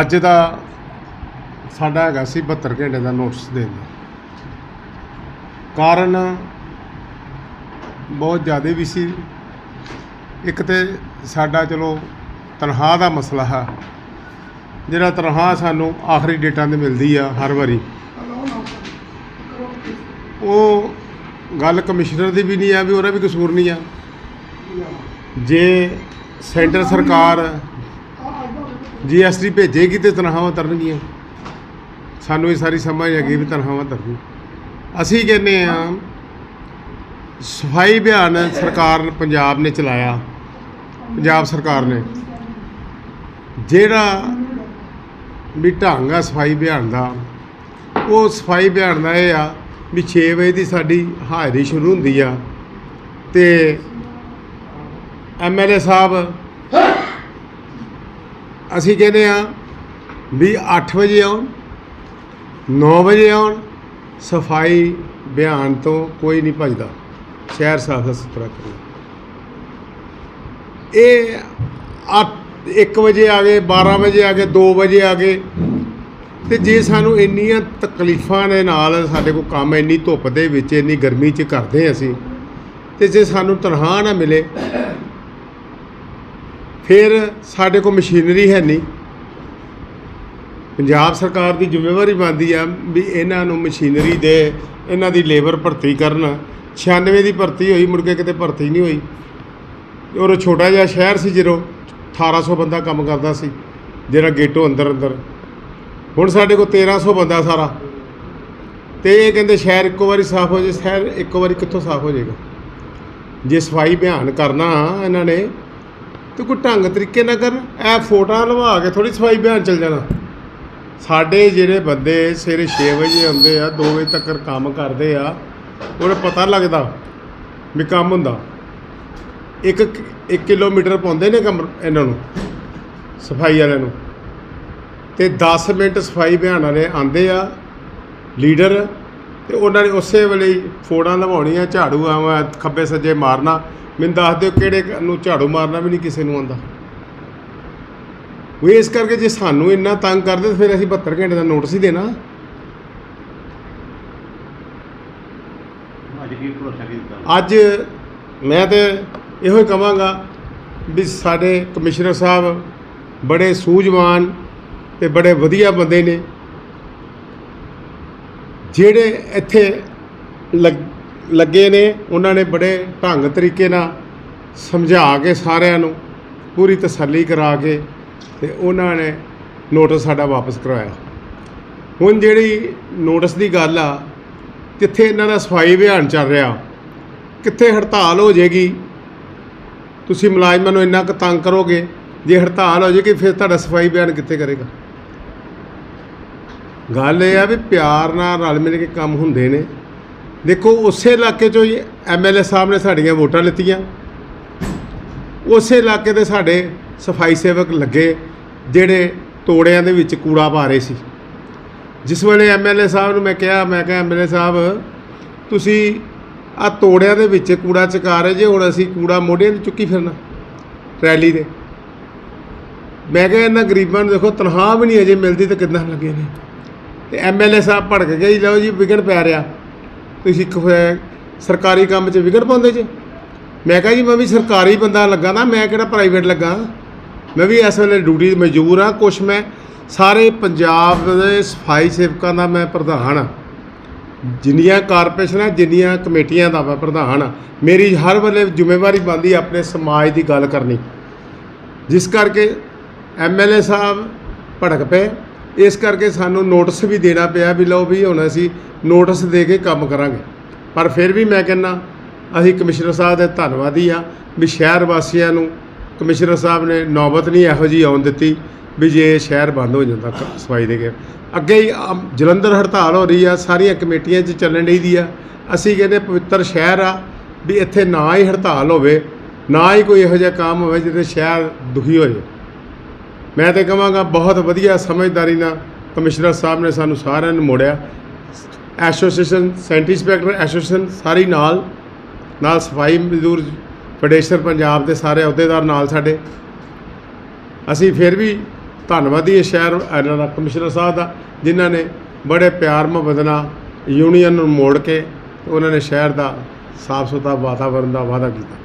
ਅੱਜ ਦਾ ਸਾਡਾ ਹੈਗਾ ਸੀ 72 ਘੰਟੇ ਦਾ ਨੋਟਿਸ ਦੇਣ ਦਾ। ਕਾਰਨ ਬਹੁਤ ਜ਼ਿਆਦਾ ਵੀ ਸੀ। ਇੱਕ ਤੇ ਸਾਡਾ ਚਲੋ ਤਨਖਾਹ ਦਾ ਮਸਲਾ ਹੈ। ਜਿਹੜਾ ਤਨਖਾਹ ਸਾਨੂੰ ਆਖਰੀ ਡੇਟਾਂ ਤੇ ਮਿਲਦੀ ਆ ਹਰ ਵਾਰੀ, ਉਹ ਗੱਲ ਕਮਿਸ਼ਨਰ ਦੀ ਵੀ ਨਹੀਂ ਆ ਵੀ ਉਹਦਾ ਵੀ ਕਸੂਰ ਨਹੀਂ ਆ। ਜੇ ਸੈਂਟਰ ਸਰਕਾਰ ਜੀਐਸਟੀ ਭੇਜੇਗੀ ਤੇ ਤਨਖਾਹਾਂ ਤਰਨਗੀਆਂ। ਸਾਨੂੰ ਇਹ ਸਾਰੀ ਸਮਝ ਹੈਗੀ ਵੀ ਤਨਖਾਹਾਂ ਤਰਨੀ ਅਸੀਂ ਕਹਿੰਦੇ ਆ ਸਫ਼ਾਈ ਅਭਿਆਨ ਸਰਕਾਰ ਪੰਜਾਬ ਨੇ ਚਲਾਇਆ। ਪੰਜਾਬ ਸਰਕਾਰ ਨੇ। ਜਿਹੜਾ ਵੀ ਢੰਗ ਆ ਸਫ਼ਾਈ ਅਭਿਆਨ ਦਾ, ਉਹ ਸਫ਼ਾਈ ਅਭਿਆਨ ਦਾ ਇਹ ਆ ਵੀ 6 ਵਜੇ ਦੀ ਸਾਡੀ ਹਾਜ਼ਰੀ ਸ਼ੁਰੂ ਹੁੰਦੀ ਆ ਤੇ ਐਮਐਲਏ ਸਾਹਿਬ ਅਸੀਂ ਕਹਿੰਦੇ ਆ ਵੀ 8 ਵਜੇ ਆਉਣ 9 ਵਜੇ ਆਉਣ, ਸਫ਼ਾਈ ਬਿਆਨ ਤੋਂ ਕੋਈ ਨਹੀਂ ਭਜਦਾ। ਸ਼ਹਿਰ ਸਾਫ਼ ਸੁਥਰਾ ਕਰਨਾ ਇਹ 1 ਵਜੇ ਆ ਗਏ 12 ਵਜੇ ਆ ਗਏ 2 ਵਜੇ ਆ ਗਏ। ਤੇ ਜੇ ਸਾਨੂੰ ਇੰਨੀਆਂ ਤਕਲੀਫਾਂ ਦੇ ਨਾਲ ਸਾਡੇ ਕੋਲ ਕੰਮ ਇੰਨੀ ਧੁੱਪ ਦੇ ਵਿੱਚ, ਇੰਨੀ ਗਰਮੀ 'ਚ ਕਰਦੇ ਅਸੀਂ, ਤੇ ਜੇ ਸਾਨੂੰ ਤਨਖਾਹ ਨਾ ਮਿਲੇ ਫਿਰ ਸਾਡੇ ਕੋਲ ਮਸ਼ੀਨਰੀ ਹੈ ਨਹੀਂ। ਪੰਜਾਬ ਸਰਕਾਰ ਦੀ ਜ਼ਿੰਮੇਵਾਰੀ ਬਣਦੀ ਆ ਵੀ ਇਹਨਾਂ ਨੂੰ ਮਸ਼ੀਨਰੀ ਦੇ ਇਹਨਾਂ ਦੀ ਲੇਬਰ ਭਰਤੀ ਕਰਨ। 96 ਦੀ ਭਰਤੀ ਹੋਈ, ਮੁੜ ਕੇ ਕਿਤੇ ਭਰਤੀ ਨਹੀਂ ਹੋਈ। ਔਰ ਛੋਟਾ ਜਿਹਾ ਸ਼ਹਿਰ ਸੀ ਜਦੋਂ 1800 ਬੰਦਾ ਕੰਮ ਕਰਦਾ ਸੀ, ਜਿਹੜਾ ਗੇਟੋਂ ਅੰਦਰ ਅੰਦਰ। ਹੁਣ ਸਾਡੇ ਕੋਲ 1300 ਬੰਦਾ ਸਾਰਾ। ਤੇ ਇਹ ਕਹਿੰਦੇ ਸ਼ਹਿਰ ਇੱਕੋ ਵਾਰੀ ਸਾਫ਼ ਹੋ ਜੇ, ਸ਼ਹਿਰ ਇੱਕੋ ਵਾਰੀ ਕਿੱਥੋਂ ਸਾਫ਼ ਹੋ ਜਾਏਗਾ? ਜੇ ਸਫ਼ਾਈ ਅਭਿਆਨ ਕਰਨਾ ਇਹਨਾਂ ਨੇ ਤੇ ਕੋਈ ਢੰਗ ਤਰੀਕੇ ਨਾਲ ਕਰਨ ਇਹ ਫੋਟੋਆਂ ਲਵਾ ਕੇ ਥੋੜੀ ਸਫ਼ਾਈ ਅਭਿਆਨ ਚੱਲ ਜਾਣਾ। ਸਾਡੇ ਜਿਹੜੇ ਬੰਦੇ ਸਵੇਰੇ 6 ਵਜੇ ਆਉਂਦੇ ਆ 2 ਵਜੇ ਤੱਕ ਕੰਮ ਕਰਦੇ ਆ, ਉਹਨੂੰ ਪਤਾ ਲੱਗਦਾ ਵੀ ਕੰਮ ਹੁੰਦਾ। ਇੱਕ ਇੱਕ ਕਿਲੋਮੀਟਰ ਪਾਉਂਦੇ ਨੇ ਕੰਮ ਇਹਨਾਂ ਨੂੰ, ਸਫ਼ਾਈ ਵਾਲਿਆਂ ਨੂੰ। ਤੇ 10 ਮਿੰਟ ਸਫ਼ਾਈ ਅਭਿਆਨ ਵਾਲੇ ਆਂਦੇ ਆ, ਲੀਡਰ, ਤੇ ਉਹਨਾਂ ਨੇ ਉਸੇ ਵੇਲੇ ਹੀ ਫੋੜਾਂ ਲਵਾਉਣੀਆਂ, ਝਾੜੂ ਆਵਾ, ਖੱਬੇ ਸੱਜੇ ਮਾਰਨਾ। ਮੈਨੂੰ ਦੱਸ ਦਿਓ ਕਿਹੜੇ ਨੂੰ ਝਾੜੂ ਮਾਰਨਾ ਵੀ ਨਹੀਂ ਕਿਸੇ ਨੂੰ ਆਉਂਦਾ। ਉਹ ਇਸ ਕਰਕੇ ਜੇ ਸਾਨੂੰ ਇੰਨਾ ਤੰਗ ਕਰਦੇ ਤਾਂ ਫਿਰ ਅਸੀਂ 72 ਘੰਟੇ ਦਾ ਨੋਟਿਸ ਹੀ ਦੇਣਾ। ਅੱਜ ਮੈਂ ਤੇ ਇਹੋ ਹੀ ਕਹਾਂਗਾ ਵੀ ਸਾਡੇ ਕਮਿਸ਼ਨਰ ਸਾਹਿਬ ਬੜੇ ਸੂਝਵਾਨ ਤੇ ਬੜੇ ਵਧੀਆ ਬੰਦੇ ਨੇ। ਜਿਹੜੇ ਇੱਥੇ ਲੱਗੇ ਨੇ, ਉਹਨਾਂ ਨੇ ਬੜੇ ਢੰਗ ਤਰੀਕੇ ਨਾਲ ਸਮਝਾ ਕੇ ਸਾਰਿਆਂ ਨੂੰ, ਪੂਰੀ ਤਸੱਲੀ ਕਰਾ ਕੇ ਤੇ ਉਹਨਾਂ ਨੇ ਨੋਟਿਸ ਸਾਡਾ ਵਾਪਸ ਕਰਵਾਇਆ। ਹੁਣ ਜਿਹੜੀ ਨੋਟਿਸ ਦੀ ਗੱਲ ਆ, ਕਿੱਥੇ ਇਹਨਾਂ ਦਾ ਸਫ਼ਾਈ ਅਭਿਆਨ ਚੱਲ ਰਿਹਾ, ਕਿੱਥੇ ਹੜਤਾਲ ਹੋ ਜਾਏਗੀ, ਤੁਸੀਂ ਮੁਲਾਜ਼ਮਾਂ ਨੂੰ ਇੰਨਾ ਕੁ ਤੰਗ ਕਰੋਗੇ, ਜੇ ਹੜਤਾਲ ਹੋ ਜਾਏਗੀ, ਫਿਰ ਤੁਹਾਡਾ ਸਫ਼ਾਈ ਅਭਿਆਨ ਕਿੱਥੇ ਕਰੇਗਾ? ਗੱਲ ਇਹ ਆ ਵੀ ਪਿਆਰ ਨਾਲ ਰਲ ਮਿਲ ਕੇ ਕੰਮ ਹੁੰਦੇ ਨੇ ਦੇਖੋ ਉਸੇ ਇਲਾਕੇ ਚੋਂ ਹੀ ਐਮਐਲਏ ਸਾਹਿਬ ਨੇ ਸਾਡੀਆਂ ਵੋਟਾਂ ਲਿੱਤੀਆਂ। ਉਸੇ ਇਲਾਕੇ ਦੇ ਸਾਡੇ ਸਫ਼ਾਈ ਸੇਵਕ ਲੱਗੇ ਜਿਹੜੇ ਤੋੜਿਆਂ ਦੇ ਵਿੱਚ ਕੂੜਾ ਪਾ ਰਹੇ ਸੀ। ਜਿਸ ਵੇਲੇ ਐਮਐਲਏ ਸਾਹਿਬ ਨੂੰ ਮੈਂ ਕਿਹਾ ਮੈਂ ਕਿਹਾ ਐਮਐਲਏ ਸਾਹਿਬ ਤੁਸੀਂ ਆ ਤੋੜਿਆਂ ਦੇ ਵਿੱਚ ਕੂੜਾ ਚਕਾ ਰਹੇ ਜੇ ਹੁਣ ਅਸੀਂ ਕੂੜਾ ਮੋਢਿਆਂ ਤੇ ਚੁੱਕੀ ਫਿਰਨਾ ਰੈਲੀ ਦੇ। ਮੈਂ ਕਿਹਾ ਇਹਨਾਂ ਗਰੀਬਾਂ ਨੂੰ ਦੇਖੋ ਤਨਖਾਹ ਵੀ ਨਹੀਂ ਅਜੇ ਮਿਲਦੀ ਤੇ ਕਿੱਦਾਂ ਲੱਗੇ ਨੇ ਤੇ ਐਮਐਲਏ ਸਾਹਿਬ ਭੜਕ ਗਏ ਜੀ, ਲਓ ਜੀ ਵਿਗੜ ਪੈ ਰਿਹਾ। ਤੁਸੀਂ ਇੱਕ ਹੋਇਆ ਸਰਕਾਰੀ ਕੰਮ 'ਚ ਵਿਗੜ ਪਾਉਂਦੇ ਜੇ। ਮੈਂ ਕਿਹਾ ਜੀ, ਮੈਂ ਵੀ ਸਰਕਾਰੀ ਬੰਦਾ ਲੱਗਾ ਨਾ ਮੈਂ ਕਿਹੜਾ ਪ੍ਰਾਈਵੇਟ ਲੱਗਾ? ਮੈਂ ਵੀ ਇਸ ਵੇਲੇ ਡਿਊਟੀ ਤੇ ਮਜ਼ਦੂਰ ਆ ਕੁਛ ਮੈਂ ਸਾਰੇ ਪੰਜਾਬ ਦੇ ਸਫ਼ਾਈ ਸੇਵਕਾਂ ਦਾ ਮੈਂ ਪ੍ਰਧਾਨ ਆ ਜਿੰਨੀਆਂ ਕਾਰਪੋਰੇਸ਼ਨਾਂ ਜਿੰਨੀਆਂ ਕਮੇਟੀਆਂ ਦਾ ਮੈਂ ਪ੍ਰਧਾਨ ਆ ਮੇਰੀ ਹਰ ਵੇਲੇ ਜ਼ਿੰਮੇਵਾਰੀ ਬਣਦੀ ਆਪਣੇ ਸਮਾਜ ਦੀ ਗੱਲ ਕਰਨੀ। ਜਿਸ ਕਰਕੇ ਐਮਐਲਏ ਸਾਹਿਬ ਭੜਕ ਪਏ। ਇਸ ਕਰਕੇ ਸਾਨੂੰ ਨੋਟਿਸ ਵੀ ਦੇਣਾ ਪਿਆ ਵੀ ਲਓ ਵੀ ਹੁਣ ਅਸੀਂ ਨੋਟਿਸ ਦੇ ਕੇ ਕੰਮ ਕਰਾਂਗੇ। ਪਰ ਫਿਰ ਵੀ ਮੈਂ ਕਹਿੰਦਾ, ਅਸੀਂ ਕਮਿਸ਼ਨਰ ਸਾਹਿਬ ਦੇ ਧੰਨਵਾਦੀ ਆ ਵੀ ਸ਼ਹਿਰ ਵਾਸੀਆਂ ਨੂੰ ਕਮਿਸ਼ਨਰ ਸਾਹਿਬ ਨੇ ਨੌਬਤ ਨਹੀਂ ਇਹੋ ਜੀ ਆਉਣ ਦਿੱਤੀ ਵੀ ਜੇ ਸ਼ਹਿਰ ਬੰਦ ਹੋ ਜਾਂਦਾ ਸਫ਼ਾਈ ਦੇ ਕੇ। ਅੱਗੇ ਹੀ ਜਲੰਧਰ ਹੜਤਾਲ ਹੋ ਰਹੀ ਆ, ਸਾਰੀਆਂ ਕਮੇਟੀਆਂ 'ਚ ਚੱਲਣ ਡਈ ਦੀ ਆ। ਅਸੀਂ ਕਹਿੰਦੇ ਪਵਿੱਤਰ ਸ਼ਹਿਰ ਆ ਵੀ ਇੱਥੇ ਨਾ ਹੀ ਹੜਤਾਲ ਹੋਵੇ, ਨਾ ਹੀ ਕੋਈ ਇਹੋ ਜਿਹਾ ਕੰਮ ਹੋਵੇ ਜਿਹਦੇ ਸ਼ਹਿਰ ਦੁਖੀ ਹੋ ਜਾਵੇ ਮੈਂ ਤੇ ਕਹਾਂਗਾ ਬਹੁਤ ਵਧੀਆ ਸਮਝਦਾਰੀ ਨਾਲ ਕਮਿਸ਼ਨਰ ਸਾਹਿਬ ਨੇ ਸਾਨੂੰ ਸਾਰਿਆਂ ਨੂੰ ਮੋੜਿਆ। ਐਸੋਸੀਏਸ਼ਨ ਸੈਂਟਰੀ ਇੰਸਪੈਕਟਰ ਐਸੋਸੀਏਸ਼ਨ ਸਾਰੀ ਨਾਲ ਨਾਲ ਸਫ਼ਾਈ ਮਜ਼ਦੂਰ ਫੈਡਰੇਸ਼ਨ ਪੰਜਾਬ ਦੇ ਸਾਰੇ ਅਹੁਦੇਦਾਰ ਨਾਲ ਸਾਡੇ। ਅਸੀਂ ਫਿਰ ਵੀ ਧੰਨਵਾਦੀ ਸ਼ਹਿਰ ਇਹਨਾਂ ਦਾ, ਕਮਿਸ਼ਨਰ ਸਾਹਿਬ ਦਾ, ਜਿਨ੍ਹਾਂ ਨੇ ਬੜੇ ਪਿਆਰ ਮੁਹੱਬਤ ਨਾਲ ਯੂਨੀਅਨ ਨੂੰ ਮੋੜ ਕੇ ਉਹਨਾਂ ਨੇ ਸ਼ਹਿਰ ਦਾ ਸਾਫ਼ ਸੁਥਰਾ ਵਾਤਾਵਰਨ ਦਾ ਵਾਅਦਾ ਕੀਤਾ।